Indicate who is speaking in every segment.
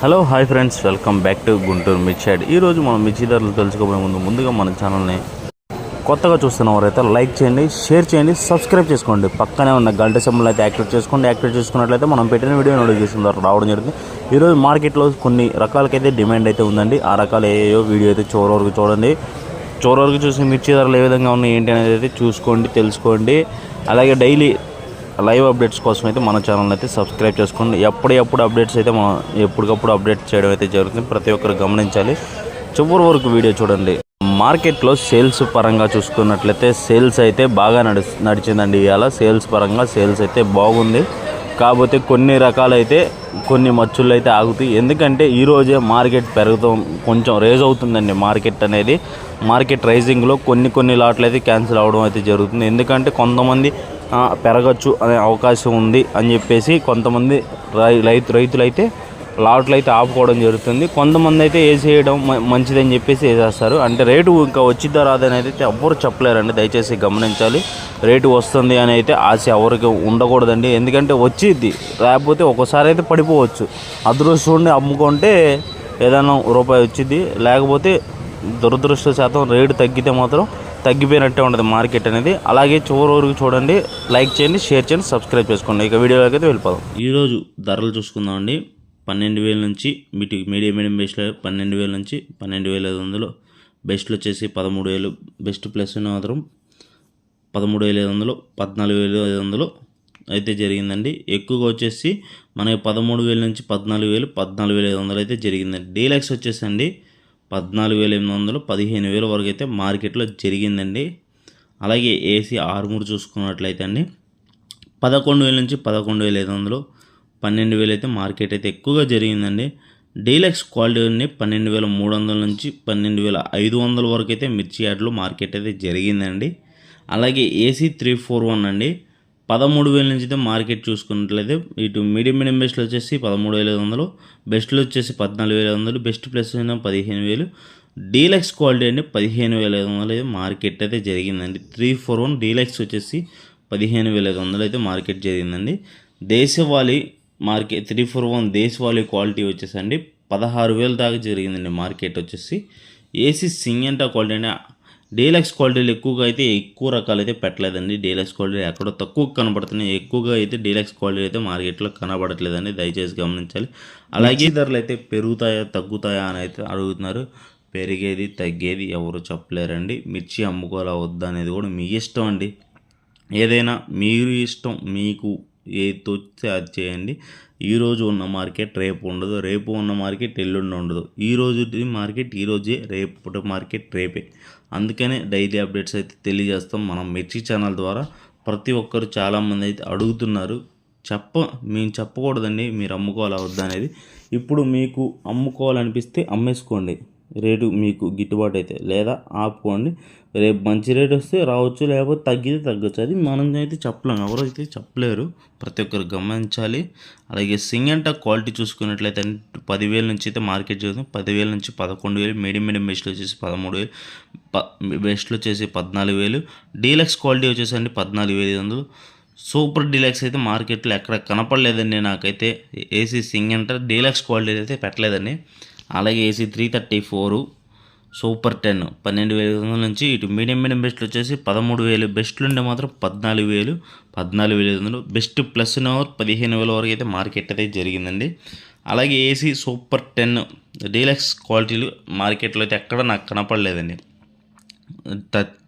Speaker 1: Hello hi friends. Welcome back to Guntur మిర్చాడ్ ఈరోజు మనం మిర్చి ధరలు తెలుసుకోబోయే ముందు ముందుగా మన ఛానల్ని కొత్తగా చూస్తున్న వారైతే లైక్ చేయండి షేర్ చేయండి సబ్స్క్రైబ్ చేసుకోండి. పక్కనే ఉన్న గంట సింబల్ అయితే యాక్టివేట్ చేసుకోండి. యాక్టివేట్ చేసుకున్నట్లయితే మనం పెట్టిన వీడియో నోటిఫికేషన్ ద్వారా రావడం జరుగుతుంది. ఈరోజు మార్కెట్లో కొన్ని రకాలకైతే డిమాండ్ అయితే ఉందండి. ఆ రకాలు ఏయో వీడియో అయితే చివరి వరకు చూడండి. చివరి వరకు చూసి మిర్చి ధరలు ఏ విధంగా ఉన్నాయి ఏంటి అనేది అయితే చూసుకోండి తెలుసుకోండి. అలాగే డైలీ లైవ్ అప్డేట్స్ కోసం అయితే మన ఛానల్ అయితే సబ్స్క్రైబ్ చేసుకోండి. ఎప్పటికప్పుడు అప్డేట్స్ అయితే మనం ఎప్పటికప్పుడు అప్డేట్ చేయడం అయితే జరుగుతుంది. ప్రతి ఒక్కరు గమనించాలి. చివరి వరకు వీడియో చూడండి. మార్కెట్లో సేల్స్ పరంగా చూసుకున్నట్లయితే సేల్స్ అయితే బాగా నడి నడిచిందండి ఇవాళ. సేల్స్ పరంగా సేల్స్ అయితే బాగుంది. కాకపోతే కొన్ని రకాలైతే కొన్ని మచ్చులు అయితే ఆగుతాయి. ఎందుకంటే ఈరోజే మార్కెట్ పెరుగుతాం కొంచెం రేజ్ అవుతుందండి మార్కెట్ అనేది. మార్కెట్ రైజింగ్లో కొన్ని కొన్ని లాట్లు అయితే క్యాన్సిల్ అవడం అయితే జరుగుతుంది. ఎందుకంటే కొంతమంది పెరగచ్చు అనే అవకాశం ఉంది అని చెప్పేసి కొంతమంది రై రైతు రైతులైతే లాట్లు అయితే ఆపుకోవడం జరుగుతుంది. కొంతమంది అయితే వేసేయడం మంచిదని చెప్పేసి వేసేస్తారు అంటే రేటు ఇంకా వచ్చిద్దా రాదని అయితే ఎవ్వరు చెప్పలేరండి. దయచేసి గమనించాలి. రేటు వస్తుంది అని అయితే ఆశ ఎవరికి ఉండకూడదండి. ఎందుకంటే వచ్చిద్ది. లేకపోతే ఒకసారి అయితే పడిపోవచ్చు. అదృష్టం అమ్ముకుంటే ఏదైనా రూపాయి వచ్చింది లేకపోతే దురదృష్ట శాతం రేటు తగ్గితే మాత్రం తగ్గిపోయినట్టే ఉండదు మార్కెట్ అనేది. అలాగే చివరి వరకు చూడండి లైక్ చేయండి షేర్ చేయండి సబ్స్క్రైబ్ చేసుకోండి. ఇక వీడియోలోకి అయితే వెళ్ళిపోదాం. ఈరోజు ధరలు చూసుకుందామండి పన్నెండు వేల నుంచి మీటి మీడియం మీడియం బెస్ట్లో పన్నెండు వేల నుంచి పన్నెండు వేల ఐదు వందలు. బెస్ట్లు వచ్చేసి పదమూడు వేలు. బెస్ట్ ప్లస్ మాత్రం పదమూడు వేల ఐదు వందలు పద్నాలుగు వేల ఐదు వందలు అయితే జరిగిందండి. ఎక్కువగా వచ్చేసి మనకి పదమూడు వేల నుంచి పద్నాలుగు వేలు పద్నాలుగు వేల ఐదు వందలు అయితే జరిగిందండి. డీలక్స్ వచ్చేసండి పద్నాలుగు వేల ఎనిమిది వందలు పదిహేను వేల వరకు అయితే మార్కెట్లో జరిగిందండి. అలాగే ఏసీ ఆరుమూరు చూసుకున్నట్లయితే అండి పదకొండు వేల నుంచి పదకొండు వేల ఐదు వందలు పన్నెండు వేలు అయితే మార్కెట్ అయితే ఎక్కువగా జరిగిందండి. డీలక్స్ క్వాలిటీ పన్నెండు వేల మూడు వందల నుంచి పన్నెండు వేల ఐదు వందల వరకు అయితే మిర్చి యార్డ్లో మార్కెట్ అయితే జరిగిందండి. అలాగే ఏసీ త్రీ ఫోర్ వన్ అండి పదమూడు వేల నుంచి అయితే మార్కెట్ చూసుకున్నట్లయితే ఇటు మీడియం మీడియం బెస్ట్లు వచ్చేసి పదమూడు వేల ఐదు వందలు బెస్ట్లు వచ్చేసి పద్నాలుగు వేల ఐదు వందలు బెస్ట్ ప్లస్ అయినా పదిహేను వేలు. డీలక్స్ క్వాలిటీ అండి పదిహేను వేల ఐదు వందలు అయితే మార్కెట్ అయితే జరిగిందండి. త్రీ ఫోర్ వన్ డీలక్స్ వచ్చేసి పదిహేను వేల ఐదు వందలు అయితే మార్కెట్ జరిగిందండి. దేశవాళీ మార్కెట్ త్రీ ఫోర్ వన్ దేశవాళీ క్వాలిటీ వచ్చేసండి పదహారు వేల దాకా జరిగిందండి మార్కెట్ వచ్చేసి. ఏసీ సింగంటా క్వాలిటీ అంటే డీలక్స్ క్వాలిటీలు ఎక్కువగా అయితే ఎక్కువ రకాలు అయితే పెట్టలేదండి. డీలక్స్ క్వాలిటీ ఎక్కడో తక్కువ కనబడుతున్నాయి. ఎక్కువగా అయితే డీలక్స్ క్వాలిటీ అయితే మార్కెట్లో కనబడట్లేదండి. దయచేసి గమనించాలి. అలాగే ధరలు అయితే పెరుగుతాయా తగ్గుతాయా అని అయితే అడుగుతున్నారు. పెరిగేది తగ్గేది ఎవరు చెప్పలేరండి. మిర్చి అమ్ముకోవాలా వద్దా అనేది కూడా మీ ఇష్టం అండి. ఏదైనా మీరు ఇష్టం మీకు ఏది తోచితే అది చేయండి. ఈరోజు ఉన్న మార్కెట్ రేపు ఉండదు. రేపు ఉన్న మార్కెట్ ఎల్లుండి ఉండదు. ఈ రోజు మార్కెట్ ఈరోజే రేపు మార్కెట్ రేపే. అందుకనే డైలీ అప్డేట్స్ అయితే తెలియజేస్తాం మనం మిర్చి ఛానల్ ద్వారా. ప్రతి ఒక్కరు చాలామంది అయితే అడుగుతున్నారు. చెప్ప మేము చెప్పకూడదండి మీరు అమ్ముకోవాలా వద్దా అనేది. ఇప్పుడు మీకు అమ్ముకోవాలనిపిస్తే అమ్మేసుకోండి. రేటు మీకు గిట్టుబాటు అయితే లేదా ఆపుకోండి. రేపు మంచి రేట్ వస్తే రావచ్చు లేకపోతే తగ్గితే తగ్గచ్చు. అది మనం అయితే చెప్పలేము ఎవరైతే చెప్పలేరు ప్రతి ఒక్కరు గమనించాలి. అలాగే సింగంట క్వాలిటీ చూసుకున్నట్లయితే పదివేల నుంచి అయితే మార్కెట్ జరుగుతుంది పదివేల నుంచి పదకొండు వేలు మీడియం మీడియం బెస్ట్లు వచ్చేసి పదమూడు వేలు ప బెస్ట్లు వచ్చేసి పద్నాలుగు వేలు. డీలక్స్ క్వాలిటీ వచ్చేసి అండి పద్నాలుగు వేలు ఐదు వందలు. సూపర్ డీలక్స్ అయితే మార్కెట్లో ఎక్కడ కనపడలేదండి నాకైతే. ఏసీ సింగ్ డీలక్స్ క్వాలిటీ అయితే పెట్టలేదండి. అలాగే AC three thirty four super ten పన్నెండు వేల వందల నుంచి ఇటు మీడియం మీడియం బెస్ట్లు వచ్చేసి పదమూడు వేలు బెస్ట్లు ఉండే మాత్రం పద్నాలుగు వేలు పద్నాలుగు వేల ఐదు వందలు బెస్ట్ ప్లస్ పదిహేను వేల వరకు అయితే మార్కెట్ అయితే జరిగిందండి. అలాగే ఏసీ సూపర్ టెన్ డీలక్స్ క్వాలిటీలు మార్కెట్లో అయితే ఎక్కడ నాకు కనపడలేదండి.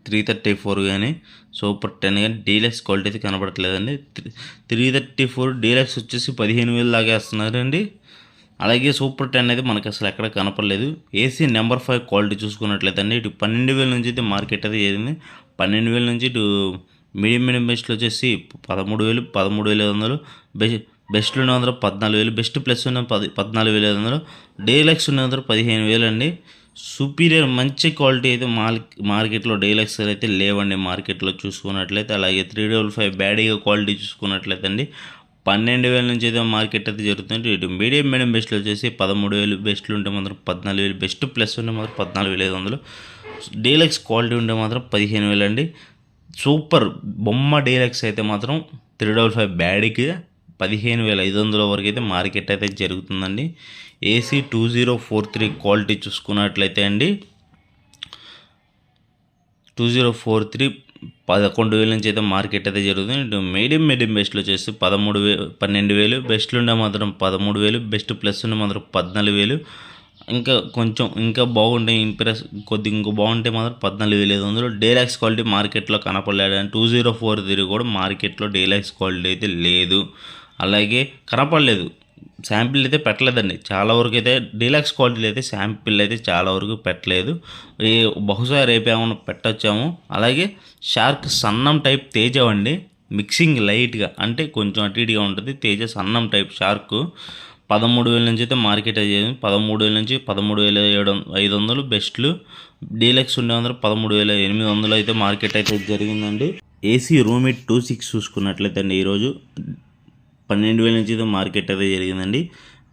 Speaker 1: త్రీ థర్టీ ఫోర్ కానీ సూపర్ టెన్ కానీ డీలక్స్ క్వాలిటీ అయితే కనబడట్లేదండి త్రీ థర్టీ ఫోర్ డీలక్స్ వచ్చేసి పదిహేను వేలు లాగేస్తున్నారండి అలాగే సూపర్ టెన్ అయితే మనకి అసలు ఎక్కడ కనపడలేదు. ఏసీ నెంబర్ ఫైవ్ క్వాలిటీ చూసుకున్నట్లయితే అండి ఇటు పన్నెండు వేల నుంచి అయితే మార్కెట్ అయితే చేరింది పన్నెండు వేల నుంచి ఇటు మీడియం మీడియం బెస్ట్లు వచ్చేసి పదమూడు వేలు పదమూడు వేల ఐదు వందలు. బెస్ట్ బెస్ట్లు ఉన్న వందలు పద్నాలుగు వేలు బెస్ట్ ప్లస్ ఉన్న పది పద్నాలుగు వేల ఐదు వందలు. డేలక్స్ ఉన్న వందలు పదిహేను వేలు అండి. సుపీరియర్ మంచి క్వాలిటీ అయితే మార్ మార్కెట్లో డీలక్స్ అయితే లేవండి మార్కెట్లో చూసుకున్నట్లయితే. అలాగే త్రీ డబుల్ ఫైవ్ బ్యాడీగా క్వాలిటీ చూసుకున్నట్లయితే అండి. పన్నెండు వేల నుంచి అయితే మార్కెట్ అయితే జరుగుతుంది ఇటు మీడియం మీడియం బెస్ట్లు వచ్చేసి పదమూడు వేలు బెస్ట్లు ఉంటే మాత్రం పద్నాలుగు వేలు బెస్ట్ ప్లస్ ఉంటే మాత్రం పద్నాలుగు వేల ఐదు వందలు. డీలక్స్ క్వాలిటీ ఉంటే మాత్రం పదిహేను వేలు అండి. సూపర్ బొమ్మ డీలక్స్ అయితే మాత్రం త్రీ డబుల్ ఫైవ్ బ్యాడీకి పదిహేను వేల ఐదు వందల వరకు అయితే మార్కెట్ అయితే జరుగుతుందండి. AC two zero four three quality చూసుకున్నట్లయితే అండి. టూ జీరో ఫోర్ త్రీ పదకొండు వేల నుంచి అయితే మార్కెట్ అయితే జరుగుతుంది. ఇటు మీడియం మీడియం బెస్ట్లో వచ్చేసి పదమూడు వేలు పన్నెండు వేలు. బెస్ట్లు ఉండే మాత్రం పదమూడు వేలు. బెస్ట్ ప్లస్ ఉండే మాత్రం పద్నాలుగు వేలు. ఇంకా కొంచెం ఇంకా బాగుంటే ఇంప్రెస్ కొద్ది ఇంకా బాగుంటే మాత్రం పద్నాలుగు వేల ఐదు వందలు. డేలాక్స్ క్వాలిటీ మార్కెట్లో కనపడలేదు. టూ జీరో ఫోర్ త్రీ కూడా మార్కెట్లో డేలాక్స్ క్వాలిటీ అయితే లేదు. అలాగే కనపడలేదు. శాంపిల్ అయితే పెట్టలేదండి. చాలా వరకు అయితే డీలక్స్ క్వాలిటీలు అయితే శాంపిల్ అయితే చాలా వరకు పెట్టలేదు. ఈ బహుశా రేపు ఏమైనా పెట్టొచ్చాము. అలాగే షార్క్ సన్నం టైప్ తేజ అండి. మిక్సింగ్ లైట్గా అంటే కొంచెం అటు ఇటుగా ఉంటుంది. తేజ సన్నం టైప్ షార్క్. పదమూడు వేల నుంచి అయితే మార్కెట్ అయ్యేది. పదమూడు వేల నుంచి పదమూడు వేల ఏడు ఐదు వందలు బెస్ట్లు. డీలక్స్ ఉండే వందలు పదమూడు వేల ఎనిమిది వందలు అయితే మార్కెట్ అయితే జరిగిందండి. AC room it two six చూసుకున్నట్లయితే అండి ఈరోజు పన్నెండు వేల నుంచి అయితే మార్కెట్ అయితే జరిగిందండి.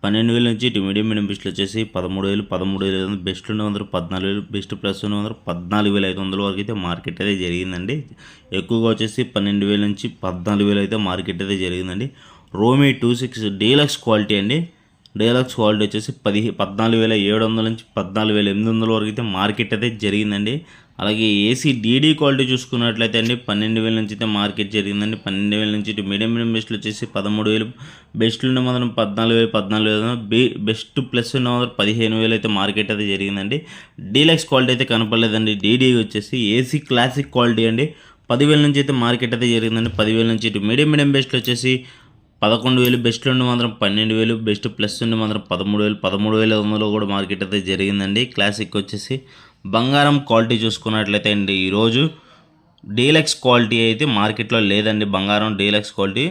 Speaker 1: పన్నెండు వేల నుంచి ఇటు మీడియం మీడియం బెస్ట్లు వచ్చేసి పదమూడు వేలు పదమూడు వేలు ఐదు వందలు బెస్ట్ ఉండే వందలు పద్నాలుగు వేలు బెస్ట్ ప్లస్ ఉండే వందలు పద్నాలుగు వేల ఐదు వందల వరకు అయితే మార్కెట్ అయితే జరిగిందండి. ఎక్కువగా వచ్చేసి పన్నెండు వేల నుంచి పద్నాలుగు వేలు అయితే మార్కెట్ అయితే జరిగిందండి. రోమీ టూ సిక్స్ డీలక్స్ క్వాలిటీ అండి. డీలక్స్ క్వాలిటీ వచ్చేసి పది పద్నాలుగు వేల ఏడు వందల నుంచి పద్నాలుగు వేల ఎనిమిది వందల వరకు అయితే మార్కెట్ అయితే జరిగిందండి. అలాగే ఏసీ డీడీ క్వాలిటీ చూసుకున్నట్లయితే అండి పన్నెండు వేల నుంచి అయితే మార్కెట్ జరిగిందండి. పన్నెండు వేల నుంచి ఇటు మీడియం మీడియం బెస్ట్లు వచ్చేసి పదమూడు వేలు. బెస్ట్లు ఉన్న మాత్రం పద్నాలుగు వేలు పద్నాలుగు వేలు బే బెస్ట్ ప్లస్ ఉన్న మాత్రం పదిహేను వేలు అయితే మార్కెట్ అయితే జరిగిందండి. డీలక్స్ క్వాలిటీ అయితే కనపడలేదండి. డీడీ వచ్చేసి ఏసీ క్లాసిక్ క్వాలిటీ అండి. పదివేల నుంచి అయితే మార్కెట్ అయితే జరిగిందండి. పదివేల నుంచి ఇటు మీడియం మీడియం బెస్ట్లు వచ్చేసి పదకొండు వేలు. బెస్ట్ ఉండి మాత్రం పన్నెండు వేలు. బెస్ట్ ప్లస్ ఉండి మాత్రం పదమూడు వేలు. పదమూడు వేల ఐదు కూడా మార్కెట్ అయితే జరిగిందండి. క్లాసిక్ వచ్చేసి బంగారం క్వాలిటీ చూసుకున్నట్లయితే అండి ఈరోజు డీలక్స్ క్వాలిటీ అయితే మార్కెట్లో లేదండి బంగారం డీలక్స్ క్వాలిటీ.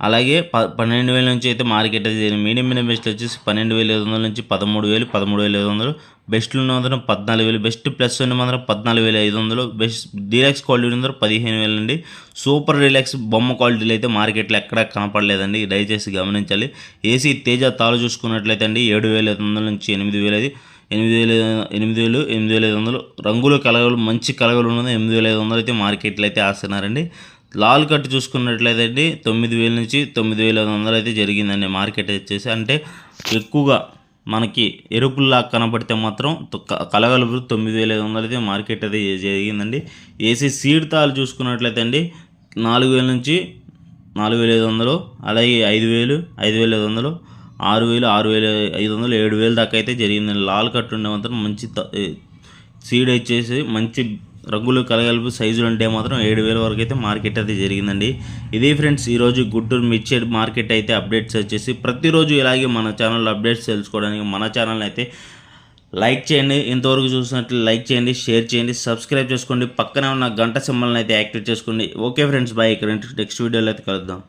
Speaker 1: అలాగే ప పన్నెండు వేల నుంచి అయితే మార్కెట్ అయితే మీడియం మీడియం బెస్ట్ వచ్చేసి పన్నెండు వేల ఐదు వందల నుంచి పదమూడు వేలు పదమూడు వేల ఐదు వందలు. బెస్ట్లు ఉన్న మాత్రం పద్నాలుగు వేలు బెస్ట్ ప్లస్ ఉన్న మాత్రం పద్నాలుగు వేల ఐదు వందలు. బెస్ట్ డీలక్స్ క్వాలిటీ ఉన్న పదిహేను వేలు అండి. సూపర్ డీలక్స్ బొమ్మ క్వాలిటీలు అయితే మార్కెట్లో ఎక్కడా కనపడలేదండి. దయచేసి గమనించాలి. ఏసీ తేజ తాలు చూసుకున్నట్లయితే అండి ఏడు వేల ఐదు వందల నుంచి ఎనిమిది వేలు ఐదు ఎనిమిది వేల ఎనిమిది వేలు ఎనిమిది వేల ఐదు వందలు. రంగుల కలగలు మంచి కలగలు ఉన్నది ఎనిమిది వేల ఐదు వందలు అయితే మార్కెట్లో అయితే ఆస్తున్నారండి. లాల్ కట్ చూసుకున్నట్లయితే అండి తొమ్మిది వేల నుంచి తొమ్మిది వేల ఐదు వందలు అయితే జరిగిందండి మార్కెట్ వచ్చేసి. అంటే ఎక్కువగా మనకి ఎరుపుల్లా కనబడితే మాత్రం క- కలగలుపు తొమ్మిది వేల ఐదు వందలు అయితే మార్కెట్ అయితే జరిగిందండి. ఏసీ సీడ్ తాలు చూసుకున్నట్లయితే అండి నాలుగు వేల నుంచి నాలుగు వేల ఐదు వందలు అలాగే ఐదు వేలు ఐదు వేల ఐదు వందలు ఆరు వేలు ఆరు వేలు ఐదు వందలు ఏడు వేలు దాకా అయితే జరిగిందండి. లాల్ కట్ ఉండే మాత్రం మంచి త- సీడ్ వచ్చేసి మంచి రంగులు కలగలుపు సైజులు ఉంటే మాత్రం ఏడు వేల వరకు అయితే మార్కెట్ అయితే జరిగిందండి. ఇది ఫ్రెండ్స్ ఈరోజు గుంటూరు మిర్చేడ్ మార్కెట్ అయితే అప్డేట్స్ వచ్చేసి ప్రతిరోజు ఇలాగే మన ఛానల్లో అప్డేట్స్ తెలుసుకోవడానికి మన ఛానల్ అయితే లైక్ చేయండి. ఇంతవరకు చూసినట్లు లైక్ చేయండి షేర్ చేయండి సబ్స్క్రైబ్ చేసుకోండి. పక్కనే ఉన్న గంట సింబల్ని అయితే యాక్టివేట్ చేసుకోండి. Okay friends bye. ఇక్కడ నెక్స్ట్ వీడియోలో అయితే కలుద్దాం.